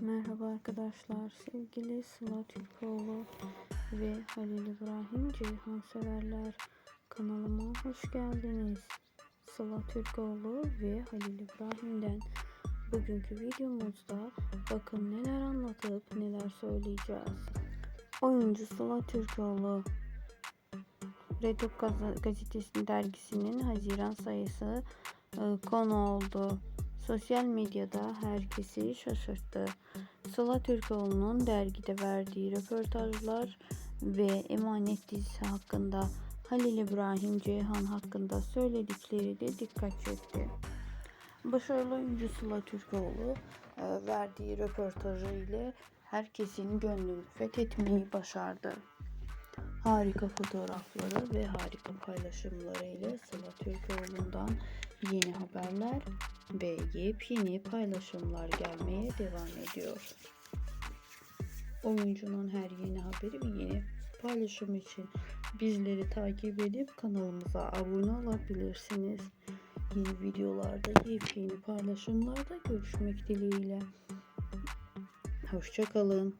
Merhaba arkadaşlar, sevgili Sıla Türkoğlu ve Halil İbrahim Ceyhan severler kanalıma hoş geldiniz. Sıla Türkoğlu ve Halil İbrahim'den bugünkü videomuzda bakın neler anlatıp neler söyleyeceğiz. Oyuncu Sıla Türkoğlu Reduk Gaz- Gazetesi dergisinin Haziran sayısı e, konu oldu. Sosyal medyada herkesi şaşırttı. Sıla Türkoğlu'nun dergide verdiği röportajlar ve Emanet dizisi hakkında Halil İbrahim Ceyhan hakkında söyledikleri de dikkat çekti. Başarılı oyuncu Sıla Türkoğlu e, verdiği röportajı ile herkesin gönlünü fethetmeyi başardı. Harika fotoğrafları ve harika paylaşımları ile Sıla Türkoğlu'ndan yeni haberler ve yepyeni paylaşımlar gelmeye devam ediyor. Oyuncunun her yeni haberi ve yeni paylaşım için bizleri takip edip kanalımıza abone olabilirsiniz. Yeni videolarda, yepyeni paylaşımlarda görüşmek dileğiyle. Hoşçakalın.